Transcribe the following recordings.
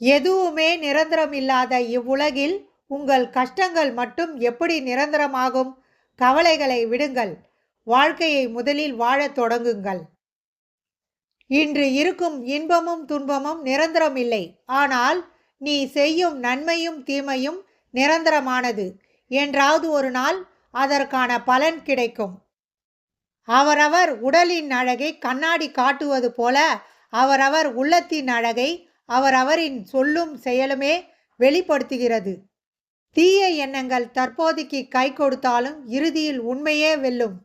எதுவுமே நிரந்தரம் இல்லாத இவ்வுலகில் உங்கள் கஷ்டங்கள் மட்டும் எப்படி நிரந்தரமாகும்? கவலைகளை விடுங்கள். வாழ்க்கையை முதலில் வாழத் தொடங்குங்கள். இன்று இருக்கும் இன்பமும் துன்பமும் நிரந்தரமில்லை. ஆனால் நீ செய்யும் நன்மையும் தீமையும் நிரந்தரமானது. என்றாவது ஒரு நாள் அதற்கான பலன் கிடைக்கும். அவரவர் உடலின் அழகை கண்ணாடி காட்டுவது போல அவரவர் உள்ளத்தின் அழகை அவர் அவரின் சொல்லும் செயலுமே வெளிப்படுத்துகிறது. தீய எண்ணங்கள் தற்போதைக்கு கை கொடுத்தாலும் இறுதியில் உண்மையே வெல்லும்.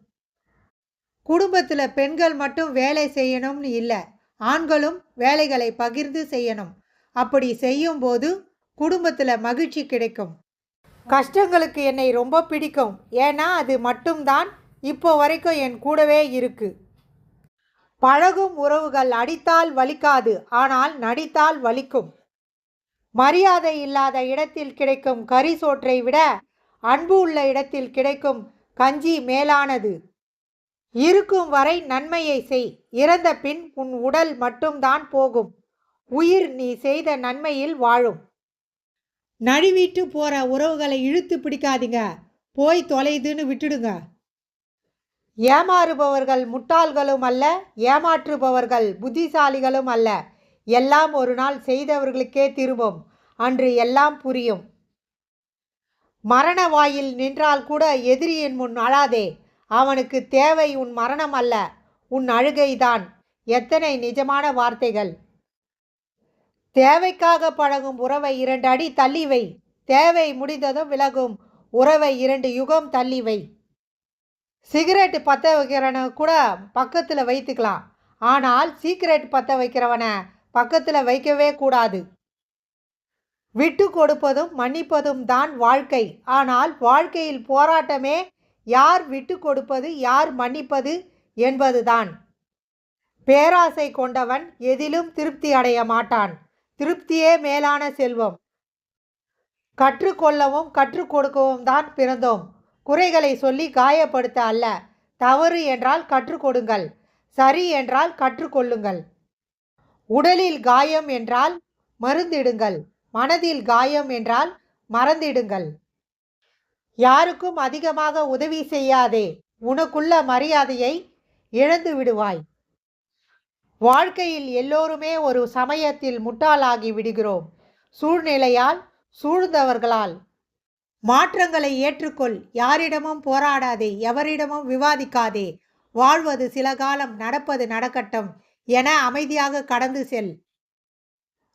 குடும்பத்தில் பெண்கள் மட்டும் வேலை செய்யணும்னு இல்லை ஆண்களும் வேலைகளை பகிர்ந்து செய்யணும். அப்படி செய்யும்போது குடும்பத்தில் மகிழ்ச்சி கிடைக்கும். கஷ்டங்களுக்கு என்னை ரொம்ப பிடிக்கும். ஏன்னா அது மட்டும்தான் இப்போ வரைக்கும் என் கூடவே இருக்குது பழகும் உறவுகள் அடித்தால் வலிக்காது ஆனால் நடித்தால் வலிக்கும். மரியாதை இல்லாத இடத்தில் கிடைக்கும் கறி சோற்றை விட அன்பு உள்ள இடத்தில் கிடைக்கும் கஞ்சி மேலானது. இருக்கும் வரை நன்மையை செய் இறந்த பின் உன் உடல் மட்டும்தான் போகும் உயிர் நீ செய்த நன்மையில் வாழும். நழுவிட்டு போற உறவுகளை இழுத்து பிடிக்காதீங்க போய் தொலைதுன்னு விட்டுடுங்க. ஏமாறுபவர்கள் முட்டாள்களும் அல்ல ஏமாற்றுபவர்கள் புத்திசாலிகளும் அல்ல. எல்லாம் ஒரு நாள் செய்தவர்களுக்கே திரும்பும். அன்று எல்லாம் புரியும். மரண வாயில் நின்றால் கூட எதிரியின் முன் அழாதே. அவனுக்கு தேவை உன் மரணம் அல்ல உன் அழுகைதான். எத்தனை நிஜமான வார்த்தைகள். தேவைக்காக பழகும் உறவை இரண்டு அடி தள்ளிவை தேவை முடிந்ததும் விலகும். உறவை இரண்டு யுகம் தள்ளிவை சிகரெட்டு சிகரெட் பற்ற வைக்கிறவனை கூட பக்கத்தில் வைத்துக்கலாம். ஆனால் சீக்கிரட் பற்ற வைக்கிறவனை பக்கத்தில் வைக்கவே கூடாது. விட்டு கொடுப்பதும் மன்னிப்பதும் தான் வாழ்க்கை. ஆனால் வாழ்க்கையில் போராட்டமே யார் விட்டு கொடுப்பது யார் மன்னிப்பது என்பதுதான் பேராசை கொண்டவன் எதிலும் திருப்தி அடைய மாட்டான். திருப்தியே மேலான செல்வம். கற்றுக்கொள்ளவும் கற்றுக் கொடுக்கவும் தான் பிறந்தோம். குறைகளை சொல்லி காயப்படுத்த அல்ல. தவறு என்றால் கற்றுக்கொடுங்கள் சரி என்றால் கற்றுக்கொள்ளுங்கள் உடலில் காயம் என்றால் மருந்திடுங்கள். மனதில் காயம் என்றால் மறந்திடுங்கள். யாருக்கும் அதிகமாக உதவி செய்யாதே. உனக்குள்ள மரியாதையை இழந்து விடுவாய். வாழ்க்கையில் எல்லோருமே ஒரு சமயத்தில் முட்டாளாகி விடுகிறோம். சூழ்நிலையால் சூழ்ந்தவர்களால். மாற்றங்களை ஏற்றுக்கொள். யாரிடமும் போராடாதே எவரிடமும் விவாதிக்காதே. வாழ்வது சில காலம் நடப்பது நடக்கட்டும் என அமைதியாக கடந்து செல்.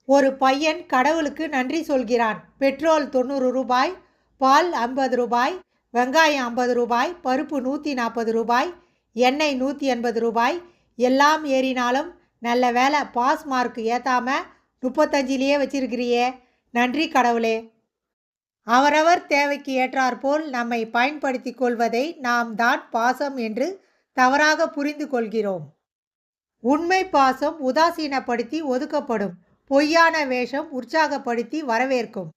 ஒரு பையன் கடவுளுக்கு நன்றி சொல்கிறான். பெட்ரோல் தொண்ணூறு ரூபாய் பால் ஐம்பது ரூபாய் வெங்காயம் ஐம்பது ரூபாய் பருப்பு நூற்றி நாற்பது ரூபாய் எண்ணெய் நூற்றி எண்பது ரூபாய் எல்லாம் ஏறினாலும் நல்ல வேலை பாஸ் மார்க் ஏற்றாமல் முப்பத்தஞ்சிலேயே வச்சிருக்கிறியே. நன்றி கடவுளே. அவரவர் தேவைக்கு ஏற்றாற்போல் நம்மை பயன்படுத்தி கொள்வதை நாம் தான் பாசம் என்று தவறாக புரிந்து கொள்கிறோம். உண்மை பாசம் உதாசீனப்படுத்தி ஒதுக்கப்படும் பொய்யான வேஷம் உற்சாகப்படுத்தி வரவேற்கும்.